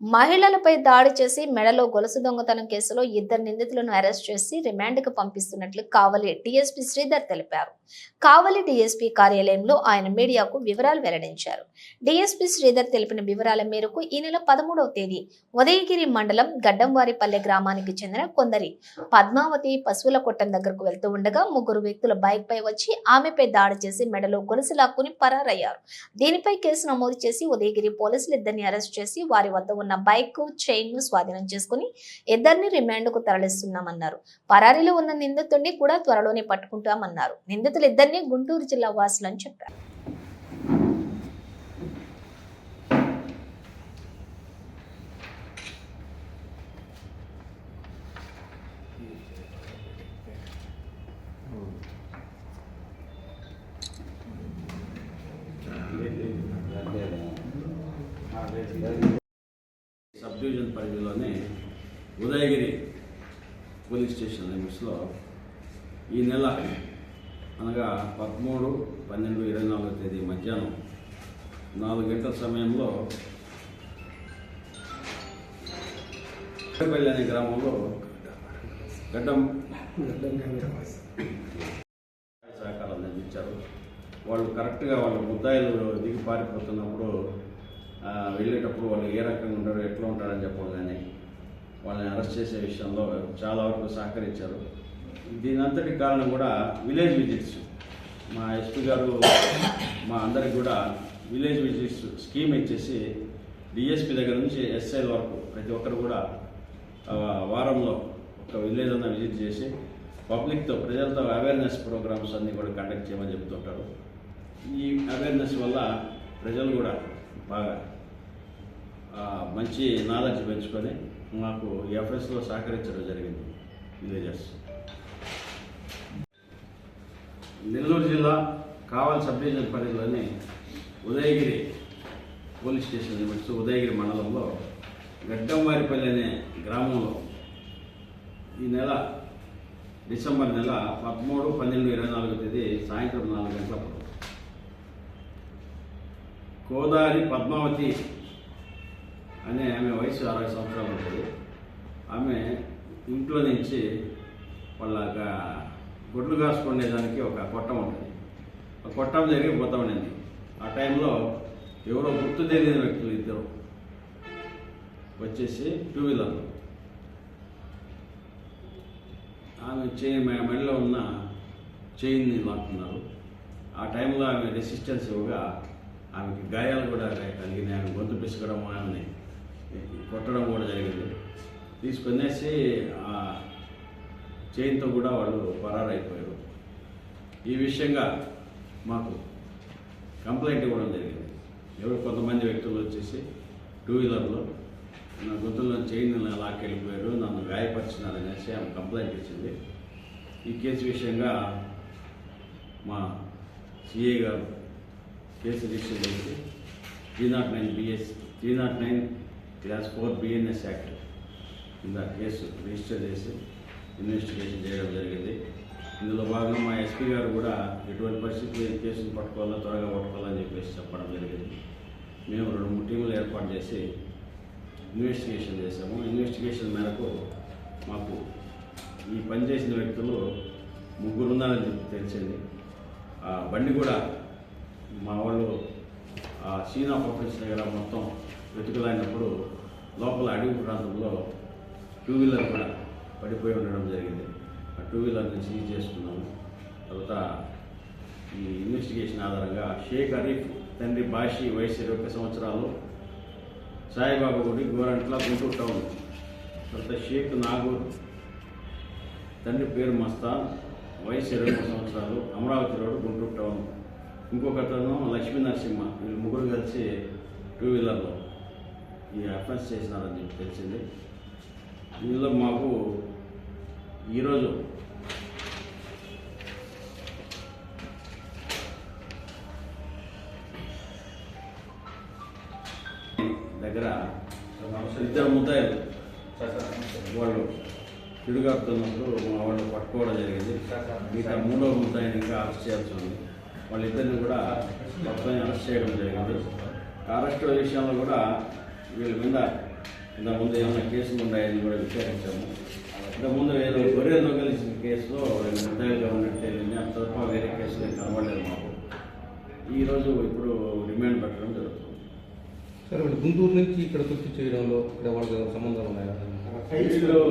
మహిళలపై దాడి చేసి మెడలో గొలుసు దొంగతనం కేసులో ఇద్దరు నిందితులను అరెస్ట్ చేసి రిమాండ్కు పంపిస్తున్నట్లు కావలి డీఎస్పీ శ్రీధర్ తెలిపారు. కావలి డీఎస్పీ కార్యాలయంలో ఆయన మీడియాకు వివరాలు వెల్లడించారు. డీఎస్పీ శ్రీధర్ తెలిపిన వివరాల మేరకు ఈ నెల పదమూడవ తేదీ ఉదయగిరి మండలం గడ్డంవారిపల్లె గ్రామానికి చెందిన కొందరి పద్మావతి పశువుల కొట్టం దగ్గరకు వెళ్తూ ఉండగా ముగ్గురు వ్యక్తులు బైక్ పై వచ్చి ఆమెపై దాడి చేసి మెడలో గొలుసు లాక్కుని పరారయ్యారు. దీనిపై కేసు నమోదు చేసి ఉదయగిరి పోలీసులు ఇద్దరిని అరెస్ట్ చేసి వారి వద్ద ఉన్న బైక్ చైన్ను స్వాధీనం చేసుకుని ఇద్దరిని రిమాండ్కు తరలిస్తున్నామన్నారు. పరారీలో ఉన్న నిందితుడిని కూడా త్వరలోనే పట్టుకుంటామన్నారు. నిందితులు ఇద్దరిని గుంటూరు జిల్లా వాసులని చెప్పారు. సబ్ డివిజన్ పరిధిలోనే ఉదయగిరి పోలీస్ స్టేషన్ లిమిట్స్లో ఈ నెల అనగా పదమూడు పన్నెండు ఇరవై నాలుగో తేదీ మధ్యాహ్నం నాలుగు గంటల సమయంలో గడ్డపల్లి అనే గ్రామంలో గడ్డం సహకారం అందించారు. వాళ్ళు కరెక్ట్గా వాళ్ళ ముద్దాయిలు దిగి పారిపోతున్నప్పుడు వెళ్ళేటప్పుడు వాళ్ళు ఏ రకంగా ఉంటారు ఎట్లా ఉంటారని చెప్పడం కానీ వాళ్ళని అరెస్ట్ చేసే విషయంలో చాలా వరకు సహకరించారు. దీని అంతటి కారణం కూడా విలేజ్ విజిట్స్. మా ఎస్పీ గారు మా అందరికి కూడా విలేజ్ విజిట్స్ స్కీమ్ ఇచ్చేసి డిఎస్పీ దగ్గర నుంచి ఎస్ఐల వరకు ప్రతి ఒక్కరు కూడా వారంలో ఒక విలేజ్ అన్న విజిట్ చేసి పబ్లిక్తో ప్రజలతో అవేర్నెస్ ప్రోగ్రామ్స్ అన్నీ కూడా కండక్ట్ చేయమని చెప్తుంటారు. ఈ అవేర్నెస్ వల్ల ప్రజలు కూడా బాగా మంచి నాలెడ్జ్ పెంచుకొని మాకు ఎఫ్ఎస్లో సహకరించడం జరిగింది. విలేజర్స్ నెల్లూరు జిల్లా కావల్ సబ్ డివిజన్ పరిధిలోని Udayagiri police station limits Udayagiri మండలంలో గడ్డంవారిపల్లి అనే గ్రామంలో ఈ నెల డిసెంబర్ నెల పదమూడు పన్నెండు ఇరవై నాలుగో తేదీ సాయంత్రం నాలుగు గంటలప్పుడు కోదారి పద్మావతి అనే ఆమె వయసు అరవై సంవత్సరాలు ఉంటుంది. ఆమె ఇంట్లో నుంచి వాళ్ళ గొడ్లు కాసుకునేదానికి ఒక కొట్టం ఉంటుంది. ఆ కొట్టం దగ్గర పోతా ఉండింది. ఆ టైంలో ఎవరో గుర్తు తెలియని వ్యక్తులు ఇద్దరు వచ్చేసి టూ వీలర్లో ఆమె చేయి మెడలో ఉన్న చైన్ని లాక్కున్నారు. ఆ టైంలో ఆమె రెసిస్టెన్స్ ఇవ్వగా ఆమెకి గాయాలు కూడా కలిగినాయి. ఆమె గొంతు పిసకడం ఆమెని కొట్టడం కూడా జరిగింది. తీసుకునేసి ఆ చైన్తో కూడా వాళ్ళు పరారైపోయారు. ఈ విషయంగా మాకు కంప్లైంట్ ఇవ్వడం జరిగింది. ఎవరు కొంతమంది వ్యక్తులు వచ్చేసి టూ వీలర్లో నా గొంతుల్లో చైన్ లాక్కెళ్ళిపోయారు నన్ను గాయపరిచినారు అనేసి ఆమె కంప్లైంట్ ఇచ్చింది. ఈ కేసు విషయంగా మా సిఏ గారు కేసు రిజిస్టర్ చేసి three not nine BS three not nine class four BNS act కింద కేసు రిజిస్టర్ చేసి ఇన్వెస్టిగేషన్ చేయడం జరిగింది. ఇందులో భాగంగా మా ఎస్పీ గారు కూడా ఎటువంటి పరిస్థితి ఈ కేసును పట్టుకోవాలో త్వరగా పట్టుకోవాలని చెప్పేసి చెప్పడం జరిగింది. మేము రెండు మూడు టీములు ఏర్పాటు చేసి ఇన్వెస్టిగేషన్ చేశాము. ఇన్వెస్టిగేషన్ మేరకు మాకు ఈ పని చేసిన వ్యక్తులు ముగ్గురు ఉన్నారని చెప్పి తెలిసింది. ఆ బండి కూడా మా వాళ్ళు సీన్ ఆఫ్ ఆఫీస్ దగ్గర మొత్తం వెతుకులాడినప్పుడు లోపల అడవి ప్రాంతంలో టూ వీలర్ కూడా పడిపోయి ఉండడం జరిగింది. ఆ టూ వీలర్ని సీజ్ చేసుకున్నాము. తర్వాత ఈ ఇన్వెస్టిగేషన్ ఆధారంగా షేక్ అరీఫ్ తండ్రి బాషి వయసు ఇరవై ఒక్క సంవత్సరాలు సాయిబాబా గుడి గోరంట్ల గుంటూరు టౌన్. తర్వాత షేక్ నాగూర్ తండ్రి పేరు మస్తాన్ వయసు ఇరవై మూడు సంవత్సరాలు అమరావతి రోడ్డు గుంటూరు టౌన్. ఇంకొక అతను లక్ష్మీ నరసింహ వీళ్ళు ముగ్గురు కలిసి టూ వీలర్లో ఈ అఫెన్స్ చేసినారని చెప్పి తెలిసింది. ఇందులో మాకు ఈరోజు దగ్గర ఇద్దరు ముద్దాయిలు వాళ్ళు తిడుగాడుతున్నప్పుడు మా వాళ్ళు పట్టుకోవడం జరిగింది. మిగతా మూడవ ముద్దాయిని ఇంకా అరెస్ట్ చేయాల్సి ఉంది. వాళ్ళిద్దరిని కూడా మొత్తం అరెస్ట్ చేయడం జరిగింది. అరెస్ట్ విషయంలో కూడా వీళ్ళ మీద ఇంతకుముందు ఏమైనా కేసులు ఉన్నాయని కూడా విచారించాము. ఇంతకుముందు ఏదో గొర్రె దొంగలిసిన కేసులో రెండు ముద్దాయిలుగా ఉన్నట్టు తెలియదు అంత తప్ప వేరే కేసులు కనబడలేదు మాకు. ఈరోజు ఇప్పుడు రిమాండ్ పెట్టడం జరుగుతుంది. సరే వీళ్ళు గుంటూరు నుంచి ఇక్కడ వచ్చి చేయడంలో ఇక్కడ వాళ్ళకి సంబంధాలు ఉన్నాయా? వీళ్ళు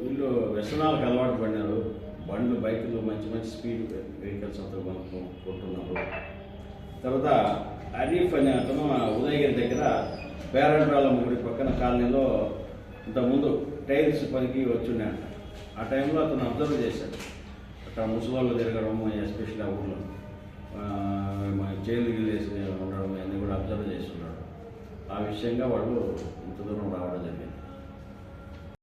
వీళ్ళు వ్యసనాలకు అలవాటు పడినారు. బండ్లు బైకులు మంచి మంచి స్పీడ్ వెహికల్స్ అంతా మనకు కొంటున్నారు తర్వాత అరీఫ్ అనే అతను ఉదయగిరి దగ్గర పేరంట్రాలం గుడి పక్కన కాలనీలో ఇంతకుముందు టైల్స్ పనికి వచ్చున్నాడు ఆ టైంలో అతను అబ్జర్వ్ చేశాడు. అక్కడ ముసలాళ్ళు తిరగడం ఎస్పెషల్లీ ఆ ఊళ్ళో ఆ, మన గిల్లేసి ఉండడం అన్నీ కూడా అబ్జర్వ్ చేస్తున్నాడు ఆ విషయంగా వాళ్ళు ఇంత దూరం రావడం జరిగింది.